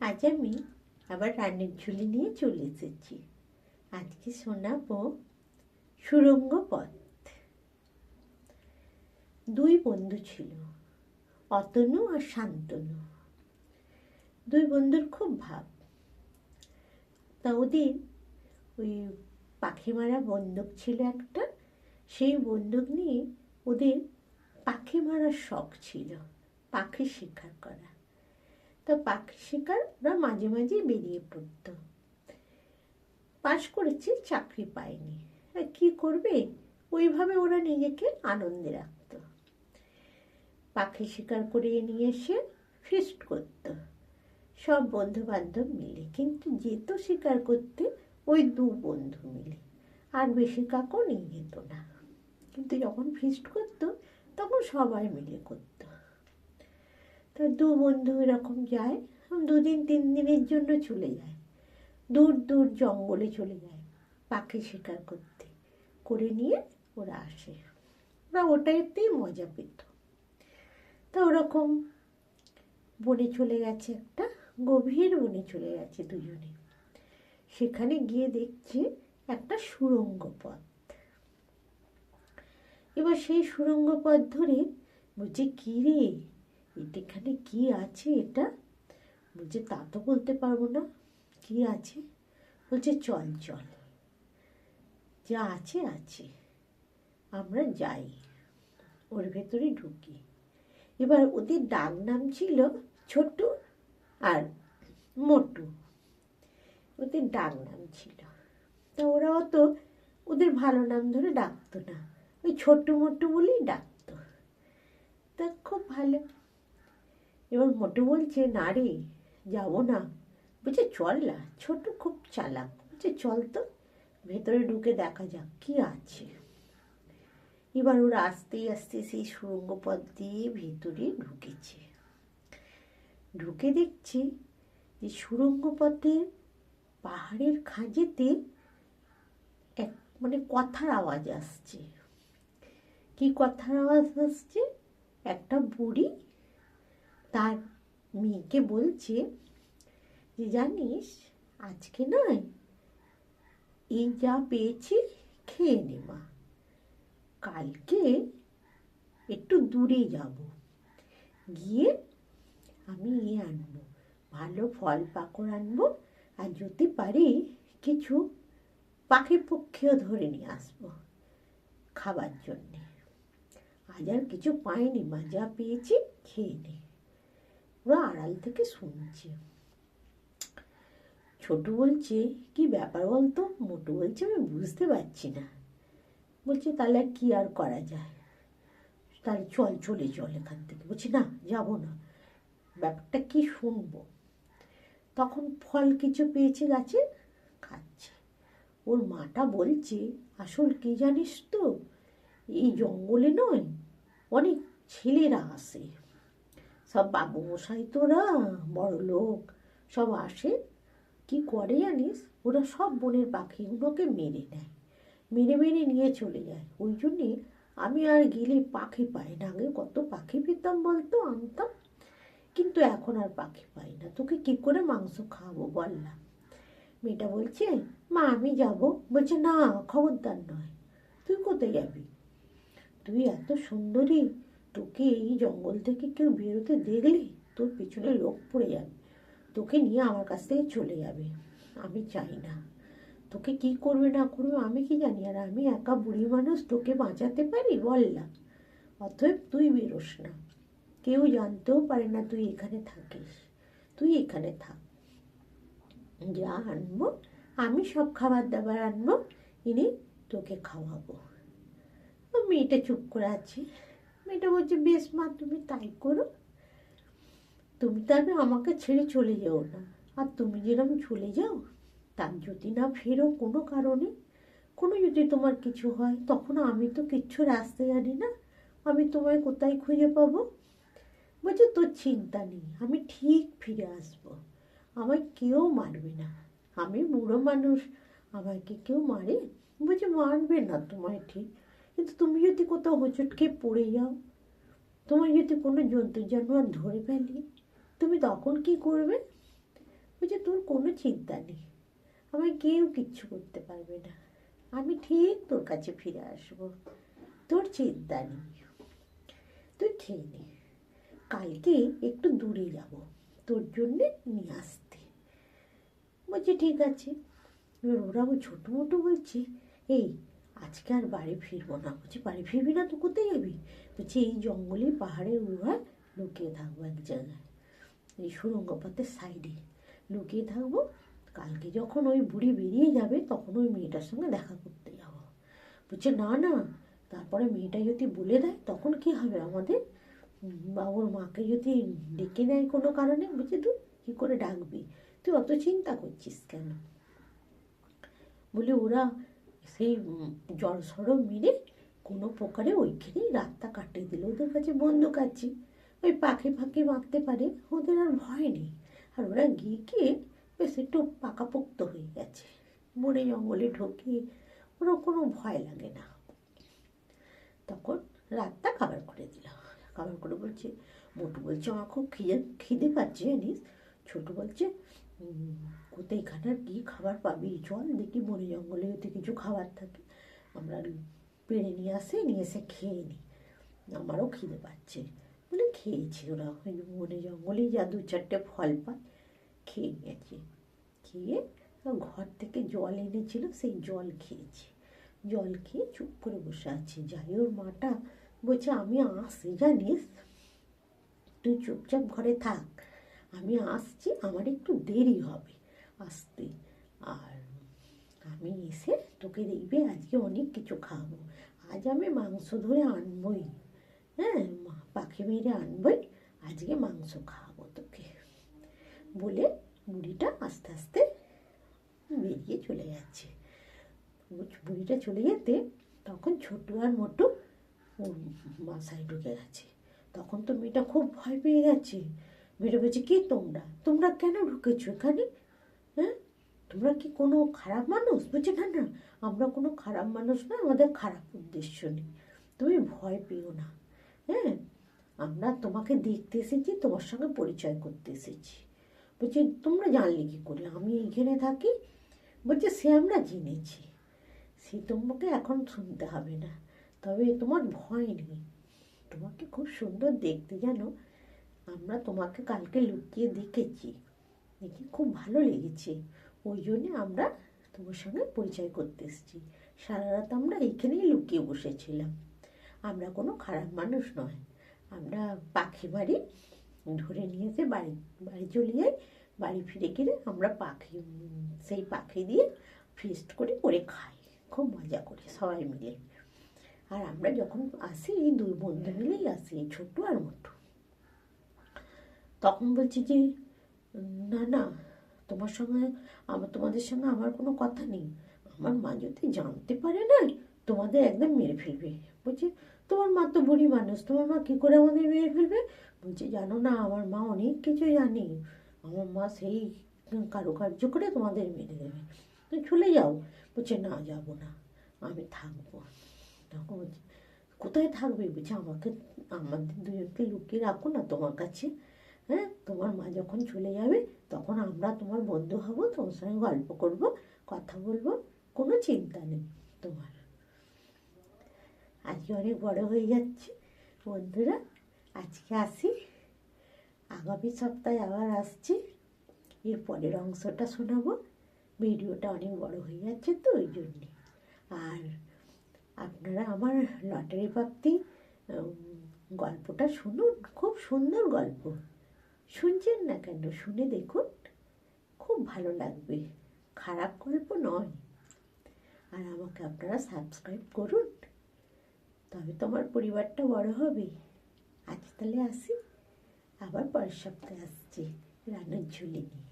আজ আমি আবার রান্নার ঝুলি নিয়ে চলে এসেছি। আজকে শোনাবো সুরঙ্গ পথ। দুই বন্ধু ছিল, অতনু আর শান্তনু। দুই বন্ধুর খুব ভাব। তা ওদের ওই পাখি মারা বন্দুক ছিল একটা, সেই বন্দুক নিয়ে ওদের পাখি মারার শখ ছিল, পাখি শিকার করা। তা পাখি শিকার ওরা মাঝে মাঝে বেরিয়ে পড়তো। পাশ করেছে, চাকরি পায়নি। কি করবে? ওইভাবে ওরা নিজেকে আনন্দে রাখত। পাখি শিকার করে নিয়ে এসে ফিস্ট করতো। সব বন্ধু বান্ধব মিলে। কিন্তু যেত শিকার করতে ওই দু বন্ধু মিলে। আর বেশি কাকও নিয়ে যেত না। কিন্তু যখন ফিস্ট করতো, তখন সবাই মিলে করতো। তা দু বন্ধু এরকম যায় দুদিন তিন দিনের জন্য চলে যায়। দূর দূর জঙ্গলে চলে যায়, পাখি শিকার করতে। করে নিয়ে ওরা আসে। ওরা ওটাইতেই মজা পেত। তা ওরকম বনে চলে গেছে একটা, গভীর বনে চলে গেছে দুজনে। সেখানে গিয়ে দেখছে একটা সুড়ঙ্গ পথ। এবার সেই সুড়ঙ্গ পথ ধরে বলছে কী রে এখানে কি আছে এটা? বলছে, তা তো বলতে পারব না। কি আছে? বলছে, চল চল। যা আছে আছে। আমরা যাই। ওর ভেতরে ঢুকি। এবার ওদের ডাক নাম ছিল ছোট্ট আর মোটু। ওদের ডাক নাম ছিল। তা ওরা অত ওদের ভালো নাম ধরে ডাকতো না। ওই ছোট্ট মোটু বলেই ডাকতো। তা খুব ভালো। এবার মোটু বলছে, না রে, যাব না। বলছে, চল না, ছোট খুব চালাক। বলছে, চল তো, ভেতরে ঢুকে দেখা যাক কি আছে। এবার ওরা আস্তে আস্তে সেই সুরঙ্গ পথ দিয়ে ভেতরে ঢুকেছে। ঢুকে দেখছি যে সুরঙ্গ পথে পাহাড়ের খাঁজেতে এক মানে কথার আওয়াজ আসছে। কি কথার আওয়াজ আসছে? একটা বুড়ি তার মেয়েকে বলছে যে, জানিস, আজকে নয় এই যা পেয়েছি খেয়ে নে মা। কালকে একটু দূরে যাব। গিয়ে আমি এ আনব। ভালো ফল পাকড় আনব আর যদি পারি কিছু পাখি পক্ষেও ধরে নিয়ে আসব খাবার জন্যে। আজ আর কিছু পাইনি মা, যা পেয়েছি খেয়ে নে। আড়াল থেকে শুনছে। ছোট বলছে, কি ব্যাপার বলতো? মোটু বলছে, আমি বুঝতে পারছি না। বলছে, তাহলে কি আর করা যায়? তাহলে চল, চলে চল এখান থেকে। বলছি, না, যাব না। ব্যাপারটা কি শুনব? তখন ফল কিছু পেয়েছে গাছে, খাচ্ছে। ওর মাটা বলছে, আসল কি জানিস তো? এই জঙ্গলে নয়, অনেক ছেলেরা আসে। সব বাবু মশাই তোরা, বড় লোক, সব আসে। কি করে জানিস? ওরা সব বনের পাখিগুলোকে মেরে নেয়। মেরে মেরে নিয়ে চলে যায়। ওই জন্যে আমি আর গেলে পাখি পাই না। আগে কত পাখি পেতাম বলতো আনতাম কিন্তু এখন আর পাখি পাই না। তোকে কি করে মাংস খাওয়াবো বললাম মেয়েটা বলছে, মা, আমি যাব। বলছে, না, খবরদার নয়। তুই কোথায় যাবি? তুই এত সুন্দরী তোকে এই জঙ্গল থেকে কেউ বেরোতে দেখলে তোর পিছনে লোক পড়ে যাবে। তোকে নিয়ে আমার কাছ থেকে চলে যাবে। আমি চাই না। তোকে কি করবে না করবে আমি কি জানি? আর আমি একা বুড়ি মানুষ, তোকে বাঁচাতে পারি? বললাম অতএব তুই বেরোস না। কেউ জানতেও পারে না তুই এখানে থাকিস। তুই এখানে থাক। যা আনব, আমি সব খাবার দাবার আনব, এনে তোকে খাওয়াবো। মেয়েটা চুপ করে আছে। মেয়েটা বলছে, বেশ মা, তুমি তাই করো। তুমি তবে আমাকে ছেড়ে চলে যাও না। আর তুমি যেরকম চলে যাও, তার যদি না ফেরো কোনো কারণে, কোনো যদি তোমার কিছু হয়, তখন আমি তো কিচ্ছু রাস্তা জানি না। আমি তোমায় কোথায় খুঁজে পাবো? বলছে, তোর চিন্তা নেই, আমি ঠিক ফিরে আসব। আমায় কেউ মারবে না। আমি বুড়ো মানুষ, আমাকে কেউ মারে? বলছে, মারবে না তোমায় ঠিক। কিন্তু তুমি যদি কোথাও হোঁচটকে পড়ে যাও, তোমার যদি কোনো জন্তু জানোয়ার ধরে ফেলি তুমি তখন কি করবে? বলছে তোর কোনো চিন্তা নেই। আমায় কেউ কিচ্ছু করতে পারবে না। আমি ঠিক তোর কাছে ফিরে আসব। তোর চিন্তা নেই। তুই খেয়ে নে। কালকে একটু দূরে যাব। তোর জন্যে নিয়ে আসতে। বলছে, ঠিক আছে। এবার ওরা ছোটো মোটো বলছে, এই আজকে আর বাড়ি ফিরবো না। বলছি, বাড়ি ফিরবি না তো কোথায় যাবি বলছি, এই জঙ্গলে পাহাড়ের উড়ায় লুকিয়ে থাকব এক জায়গায়। এই সুরঙ্গ পথের সাইডে লুকিয়ে থাকব। কালকে যখন ওই বুড়ি বেরিয়ে যাবে, তখন ওই মেয়েটার সঙ্গে দেখা করতে যাব। বলছে, না না, তারপরে মেয়েটা যদি বলে দেয়, তখন কি হবে আমাদের? বা ওর মাকে যদি ডেকে নেয় কোনো কারণে? বলছে তুই কী করে ডাকবি? তুই অত চিন্তা করছিস কেন? বলে, ওরা সেই জল সড়ক মেরে কোনো প্রকারে ওইখানেই রাতটা কাটিয়ে দিল। ওদের কাছে বন্দুক আছে ওই পাখি ফাঁকি মারতে পারে, ওদের আর ভয় নেই। আর ওরা গিয়ে গিয়ে বেশ একটু পাকাপোক্ত হয়ে গেছে। বনে জঙ্গলে ঢোকে ওরা কোনো ভয় লাগে না। তখন রাতটা খাবার করে দিল। খাবার করে বলছে, মোটু বলছে, আমার খুব খিদে খিদে পাচ্ছে জানিস? ছোটো বলছে "উম, কোথায় এখানে আর কী খাবার পাবি? চল দেখি বনে জঙ্গলে যদি কিছু খাবার থাকে। আমরা পেড়ে নিয়ে আসে নিয়ে এসে খেয়ে নিই আমারও খিদে পাচ্ছে। বলে খেয়েছি ওরা ওই বনে জঙ্গলেই যা দু চারটে ফল পায় খেয়ে গেছে খেয়ে ঘর থেকে জল এনেছিল সেই জল খেয়েছি। জল খেয়ে চুপ করে বসে আছি। যাই ওর মাটা বলছে আমি আসি জানিস? তুই চুপচাপ ঘরে থাক। আমি আসছি আমার একটু দেরি হবে। আসতে। আর আমি এসে তোকে দেখবে আজকে অনেক কিছু খাব। আজ আমি মাংস ধরে আনবই। হ্যাঁ পাখি মেরে আনবই। আজকে মাংস খাওয়াবো তোকে। বলে বুড়িটা আস্তে আস্তে বেরিয়ে চলে যাচ্ছে। বুড়ি- বুড়িটা চলে যেতে তখন ছোটু আর মোটু ওর ঢুকে গেছে। তখন তো মেয়েটা খুব ভয় পেয়ে গেছে। মেয়েটা বলছে কে তোমরা? তোমরা কেন ঢুকেছো এখানে? হ্যাঁ? তোমরা কি কোনো খারাপ মানুষ? বলছে, না না, আমরা কোনো খারাপ মানুষ না, আমাদের খারাপ উদ্দেশ্য নেই। তুমি ভয় পেও না হ্যাঁ? আমরা তোমাকে দেখতে এসেছি, তোমার সঙ্গে পরিচয় করতে এসেছি। বলছে, তোমরা জানলে কি করে? আমি এইখানে থাকি। বলছে, সে আমরা জেনেছি। সে তোমাকে এখন শুনতে হবে না। তবে তোমার ভয় নেই। তোমাকে খুব সুন্দর দেখতে জানো। আমরা তোমাকে কালকে লুকিয়ে দেখেছি। দেখে খুব ভালো লেগেছে। ওই জন্যে আমরা তোমার সঙ্গে পরিচয় করতে এসেছি। সারা রাত আমরা এইখানেই লুকিয়ে বসেছিলাম। আমরা কোনো খারাপ মানুষ নয়। আমরা পাখি বাড়ি ধরে নিয়ে এসে বাড়ি বাড়ি চলে যাই, বাড়ি ফিরে গেলে আমরা পাখি সেই পাখি দিয়ে ফিস্ট করে করে খাই। খুব মজা করে সবাই মিলে। আর আমরা যখন আসি, এই দুই বন্ধু মিলেই আসি ছোট্ট আর মোটু তখন বলছি যে না না, তোমার সঙ্গে আমার তোমাদের সঙ্গে আমার কোনো কথা নেই। আমার মা যদি জানতে পারে না, তোমাদের একদম মেরে ফেলবে। বলছে তোমার মা তো বুড়ি মানুষ, তোমার মা কী করে আমাদের মেরে ফেলবে? বলছে, জানো না, আমার মা অনেক কিছু জানে। আমার মা সেই কারুকার্য করে তোমাদের মেরে দেবে। তুমি চলে যাও। বলছে, না, যাব না। আমি থাকব। তখন বলছে, কোথায় থাকবে? বলছে, আমাকে, আমাদের দুজনকে লুকিয়ে রাখো না তোমার কাছে। হ্যাঁ তোমার মা যখন চলে যাবে, তখন আমরা তোমার বন্ধু হব, তোমার সঙ্গে গল্প করব, কথা বলব, কোনো চিন্তা নেই তোমার। আজকে অনেক বড় হয়ে যাচ্ছে বন্ধুরা, আজকে আসি। আগামী সপ্তাহে আবার আসছি। এর পরের অংশটা শোনাবো। ভিডিওটা অনেক বড় হয়ে যাচ্ছে তো ওই জন্যে। আর আপনারা আমার লটারি প্রাপ্তি গল্পটা শুনুন, খুব সুন্দর গল্প। শুনছেন না কেন শুনে দেখুন, খুব ভালো লাগবে। খারাপ গল্প নয়। আর আমাকে আপনারা সাবস্ক্রাইব করুন, তবে তোমার পরিবারটা বড় হবে। আজ তাহলে আসি। আবার পরের সপ্তাহে আসছি। রান্নার ঝুলি নিয়ে।